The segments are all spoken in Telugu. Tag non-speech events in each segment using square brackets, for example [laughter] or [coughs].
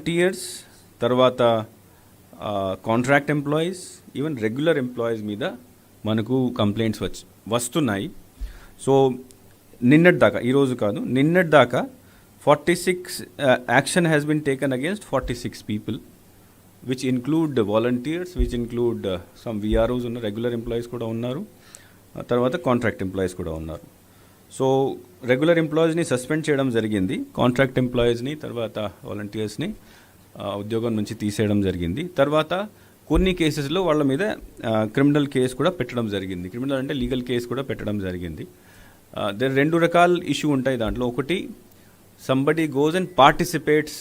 వాలంటీర్స్ తర్వాత contract employees even regular employees మీద మనకు కంప్లైంట్స్ వచ్చి వస్తున్నాయి. సో నిన్నటి దాకా ఈరోజు కాదు నిన్నటి దాకా forty six action has been taken against forty six people which include volunteers which include some VROs ఉన్న రెగ్యులర్ ఎంప్లాయీస్ కూడా ఉన్నారు. తర్వాత కాంట్రాక్ట్ ఎంప్లాయీస్ కూడా ఉన్నారు. సో రెగ్యులర్ ఎంప్లాయీస్ని సస్పెండ్ చేయడం జరిగింది. కాంట్రాక్ట్ ఎంప్లాయీస్ని తర్వాత వాలంటీర్స్ని ఉద్యోగం నుంచి తీసేయడం జరిగింది. తర్వాత కొన్ని కేసెస్లో వాళ్ళ మీద క్రిమినల్ కేసు కూడా పెట్టడం జరిగింది. క్రిమినల్ అంటే లీగల్ కేసు కూడా పెట్టడం జరిగింది. దర్ రెండు రకాల ఇష్యూ ఉంటాయి దాంట్లో. ఒకటి somebody goes and participates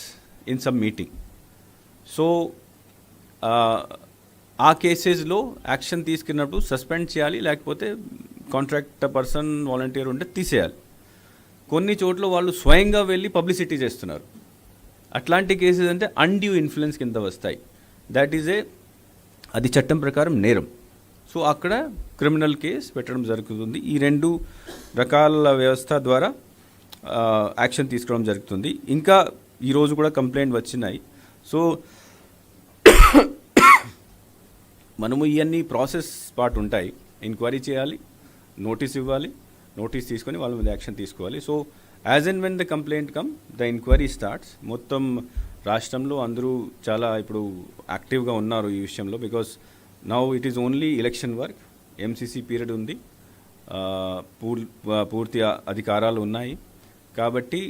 in some meeting so ఆ, ఆ కేసెస్లో యాక్షన్ తీసుకున్నప్పుడు సస్పెండ్ చేయాలి లేకపోతే కాంట్రాక్ట్ పర్సన్ వాలంటీర్ ఉంటే తీసేయాలి. కొన్ని చోట్ల వాళ్ళు స్వయంగా వెళ్ళి పబ్లిసిటీ చేస్తున్నారు. అట్లాంటి కేసెస్ అంటే అన్డ్యూ ఇన్ఫ్లుయెన్స్ కింద వస్తాయి. దట్ ఈజ్ ఏ అది చట్టం ప్రకారం నేరం. సో అక్కడ క్రిమినల్ కేస్ పెట్టడం జరుగుతుంది. ఈ రెండు రకాల వ్యవస్థ ద్వారా యాక్షన్ తీసుకోవడం జరుగుతుంది. ఇంకా ఈరోజు కూడా కంప్లైంట్ వచ్చినాయి. సో [coughs] మనము ఇవన్నీ ప్రాసెస్ పార్ట్ ఉంటాయి. ఎంక్వైరీ చేయాలి. నోటీస్ ఇవ్వాలి నోటీస్ తీసుకొని వాళ్ళ మీద యాక్షన్ తీసుకోవాలి. So as and when the complaint come the enquiry starts మొత్తం రాష్ట్రంలో అందరూ చాలా ఇప్పుడు యాక్టివ్గా ఉన్నారు ఈ విషయంలో because now it is only election work MCC period ఉంది. పూర్ పూర్తి అధికారాలు ఉన్నాయి. కాబట్టి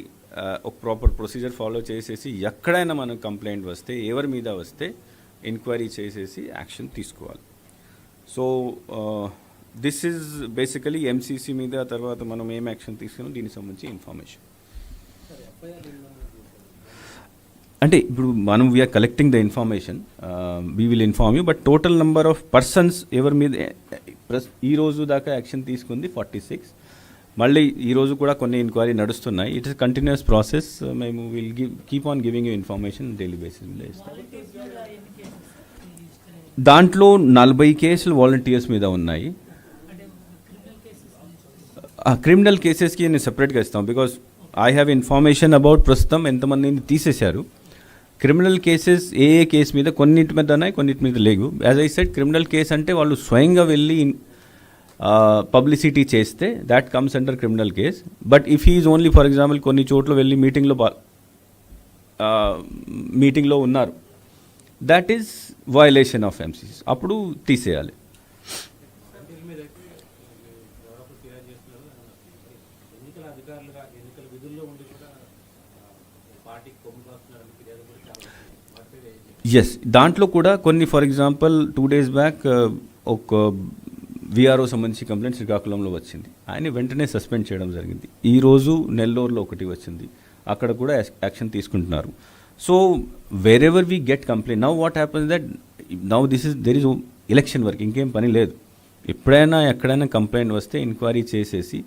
ఒక ప్రాపర్ ప్రొసీజర్ ఫాలో చేసేసి ఎక్కడైనా మనం కంప్లైంట్ వస్తే ఎవరి మీద వస్తే ఎంక్వైరీ చేసేసి యాక్షన్ తీసుకోవాలి. So this is basically MCC మీద తర్వాత మనం ఏం యాక్షన్ తీసుకున్నాం దీనికి సంబంధించి ఇన్ఫర్మేషన్ అంటే ఇప్పుడు మనం we are collecting the information we will inform you but total number of persons ఎవరి మీద ఈ రోజు దాకా యాక్షన్ తీసుకుంది ఫార్టీ సిక్స్ మళ్ళీ ఈ రోజు కూడా కొన్ని ఎంక్వైరీ నడుస్తున్నాయి. ఇట్ ఇస్ కంటిన్యూస్ ప్రాసెస్ మేము will give keep on giving you information daily basis మీద దాంట్లో నలభై కేసులు వాలంటీర్స్ మీద ఉన్నాయి. క్రిమినల్ కేసెస్కి నేను సెపరేట్గా ఇస్తాం. Because I have information about ప్రస్తుతం ఎంతమందిని తీసేశారు. క్రిమినల్ కేసెస్ ఏ ఏ కేసు మీద కొన్నింటి మీద ఉన్నాయి కొన్నింటి మీద లేవు. As I said criminal case అంటే వాళ్ళు స్వయంగా వెళ్ళి పబ్లిసిటీ చేస్తే that comes under criminal case but if is only for example కొన్ని చోట్ల వెళ్ళి మీటింగ్లో మీటింగ్లో ఉన్నారు. That is violation of MCC అప్పుడు తీసేయాలి వాలంటీర్ల మీద అయితే దాదాపు ఫిర్యాదు చేస్తున్నారు ఎన్నికల అధికారులుగా ఎన్నికల విధుల్లో ఉండి కూడా పార్టీకి ఫిర్యాదు కూడా ఎస్ దాంట్లో కూడా కొన్ని for example two days back ఒక విఆర్ఓ సంబంధించి కంప్లైంట్ శ్రీకాకుళంలో వచ్చింది. ఆయన వెంటనే సస్పెండ్ చేయడం జరిగింది. ఈరోజు నెల్లూరులో ఒకటి వచ్చింది. అక్కడ కూడా యాక్షన్ తీసుకుంటున్నారు. So wherever we get complaint now what happens that now this is there is election work ఇంకేం పని లేదు. ఎప్పుడైనా ఎక్కడైనా కంప్లైంట్ వస్తే ఎంక్వైరీ చేసేసి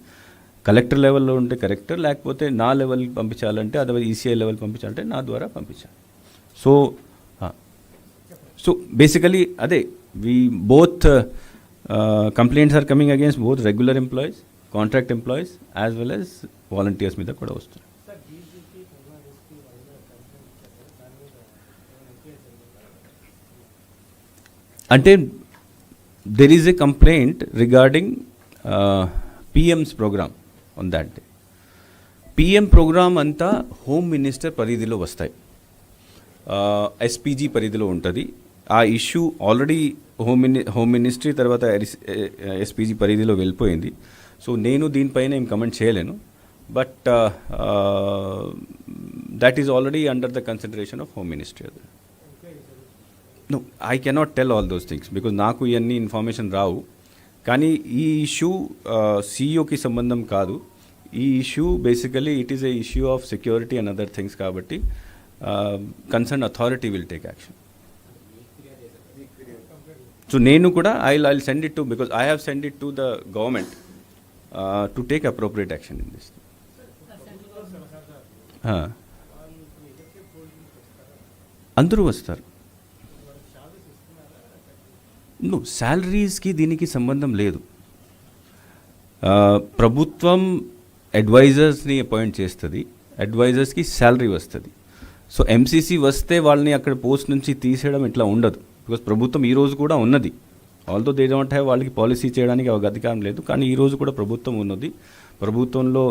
కలెక్టర్ లెవెల్లో ఉంటే కలెక్టర్ లేకపోతే నా లెవెల్ పంపించాలంటే అదర్వైజ్ ఈసీఐ లెవెల్ పంపించాలంటే నా ద్వారా పంపించాలి. సో సో బేసికలీ అదే we both complaints are coming against both regular employees contract employees as well as volunteers మీద కూడా వస్తుంది అంటే there is a complaint regarding PM's programme on that day PM programme అంతా హోమ్ మినిస్టర్ పరిధిలో వస్తాయి. ఎస్పీజీ పరిధిలో ఉంటుంది. ఆ issue already home mini home ministry తర్వాత ఎస్పీజీ పరిధిలో వెళ్ళిపోయింది. సో నేను దీనిపైన ఏం కమెంట్ చేయలేను. But that is already under the consideration of home ministry అది no I cannot tell all those things because నాకు ఇవన్నీ ఇన్ఫర్మేషన్ రావు. కానీ ఈ ఇష్యూ సీఈఓకి సంబంధం కాదు. ఈ issue basically it is a issue of security and other things కాబట్టి concern authority will take action so నేను కూడా I I send it to because I have send it to the government to take appropriate action in this అందరూ వస్తారు. నో శాలరీస్కి దీనికి సంబంధం లేదు. ప్రభుత్వం అడ్వైజర్స్ని అపాయింట్ చేస్తుంది. అడ్వైజర్స్కి శాలరీ వస్తుంది. సో ఎంసీసీ వస్తే వాళ్ళని అక్కడ పోస్ట్ నుంచి తీసేయడం ఇట్లా ఉండదు. బికాస్ ప్రభుత్వం ఈ రోజు కూడా ఉన్నది. వాళ్ళతో దే డోంట్ హ్యావ్ వాళ్ళకి పాలసీ చేయడానికి ఒక అధికారం లేదు కానీ ఈ రోజు కూడా ప్రభుత్వం ఉన్నది. ప్రభుత్వంలో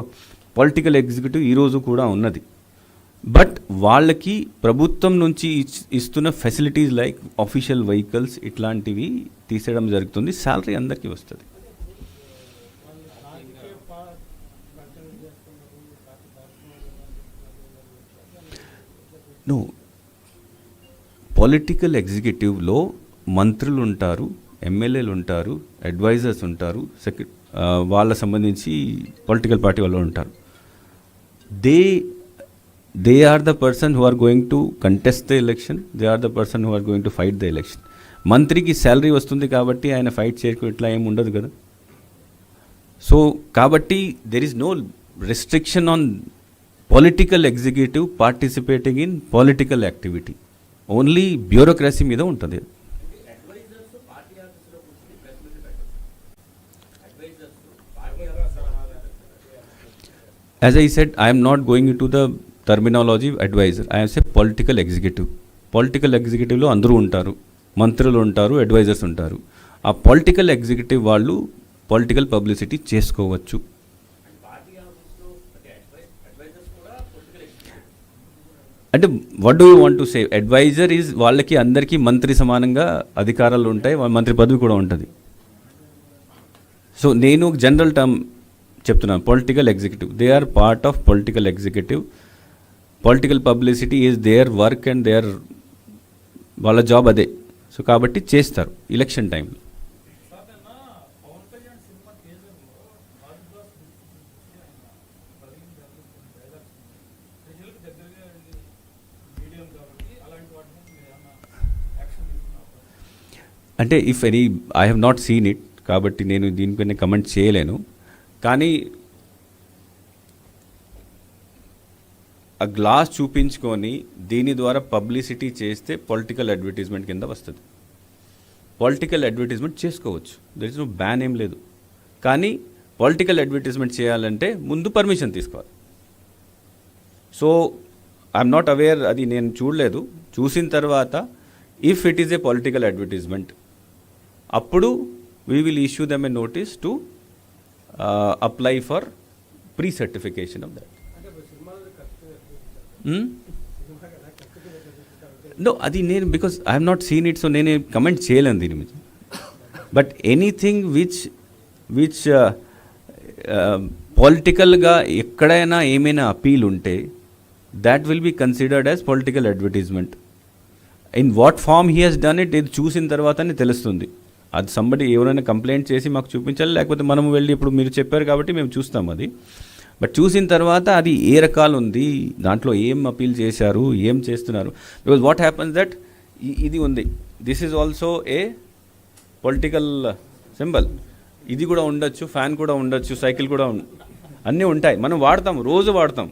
పొలిటికల్ ఎగ్జిక్యూటివ్ ఈ రోజు కూడా ఉన్నది. బట్ వాళ్ళకి ప్రభుత్వం నుంచి ఇస్తున్న ఫెసిలిటీస్ లైక్ అఫీషియల్ వెహికల్స్ ఇట్లాంటివి తీసేయడం జరుగుతుంది. శాలరీ అందరికీ వస్తుంది నో పొలిటికల్ ఎగ్జిక్యూటివ్లో మంత్రులు ఉంటారు ఎమ్మెల్యేలు ఉంటారు అడ్వైజర్స్ ఉంటారు సెక్ర వాళ్ళ సంబంధించి పొలిటికల్ పార్టీ వాళ్ళు ఉంటారు. They they are the person who are going to contest the election they are the person who are going to fight the election మంత్రికి శాలరీ వస్తుంది కాబట్టి ఆయన ఫైట్ చేయకు ఇట్లా ఏమి ఉండదు కదా. సో కాబట్టి there is no restriction on political executive participating in political activity only bureaucracy మీద ఉంటుంది. As I said I'm not going to the terminology adviser I'm I political executive political ఎగ్జిక్యూటివ్లో అందరూ ఉంటారు. మంత్రులు ఉంటారు అడ్వైజర్స్ ఉంటారు. ఆ పొలిటికల్ ఎగ్జిక్యూటివ్ వాళ్ళు పొలిటికల్ పబ్లిసిటీ చేసుకోవచ్చు పార్టీ ఆఫీస్లో అంటే అడ్వైజ్ అడ్వైజర్స్ కూడా పొలిటికల్ ఎగ్జిక్యూటివ్ అంటే what do you want to save adviser is వాళ్ళకి అందరికీ మంత్రి సమానంగా అధికారాలు ఉంటాయి మంత్రి పదవి కూడా ఉంటుంది. సో నేను జనరల్ టర్మ్ చెప్తున్నాను political executive they are part of political executive political publicity is their work and their వాళ్ళ జాబ్ అదే. సో కాబట్టి చేస్తారు ఎలక్షన్ టైంలో అంటే if any I have not seen it కాబట్టి నేను దీనిపైన కమెంట్ చేయలేను. కానీ ఆ గ్లాస్ చూపించుకొని దీని ద్వారా పబ్లిసిటీ చేస్తే పొలిటికల్ అడ్వర్టైజ్మెంట్ కింద వస్తుంది. పొలిటికల్ అడ్వర్టైజ్మెంట్ చేసుకోవచ్చు. దర్ ఇస్ నో బ్యాన్ ఏం లేదు. కానీ పొలిటికల్ అడ్వర్టైజ్మెంట్ చేయాలంటే ముందు పర్మిషన్ తీసుకోవాలి. సో ఐఎమ్ నాట్ అవేర్ అది నేను చూడలేదు. చూసిన తర్వాత if it is a political advertisement అప్పుడు we will issue them a notice to apply for pre certification of that no అది నేను because I'm not seen it so నేను కమెంట్ చేయలేను దీని మీద. బట్ ఎనీథింగ్ విచ్ విచ్ పొలిటికల్గా ఎక్కడైనా ఏమైనా అపీల్ ఉంటే that will be considered as political advertisement in what form he has done it ఇది చూసిన తర్వాతనే తెలుస్తుంది. అది సంబడి ఎవరైనా కంప్లైంట్ చేసి మాకు చూపించాలి లేకపోతే మనం వెళ్ళి ఇప్పుడు మీరు చెప్పారు కాబట్టి మేము చూస్తాం అది. బట్ చూసిన తర్వాత అది ఏ రకాలు ఉంది దాంట్లో ఏం అపీల్ చేశారు ఏం చేస్తున్నారు? బికాజ్ వాట్ హ్యాపన్స్ దట్ ఇది ఉంది. This is also a political symbol ఇది కూడా ఉండొచ్చు ఫ్యాన్ కూడా ఉండొచ్చు సైకిల్ కూడా అన్నీ ఉంటాయి. మనం వాడతాం రోజు వాడతాం.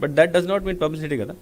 But that does not mean publicity కదా.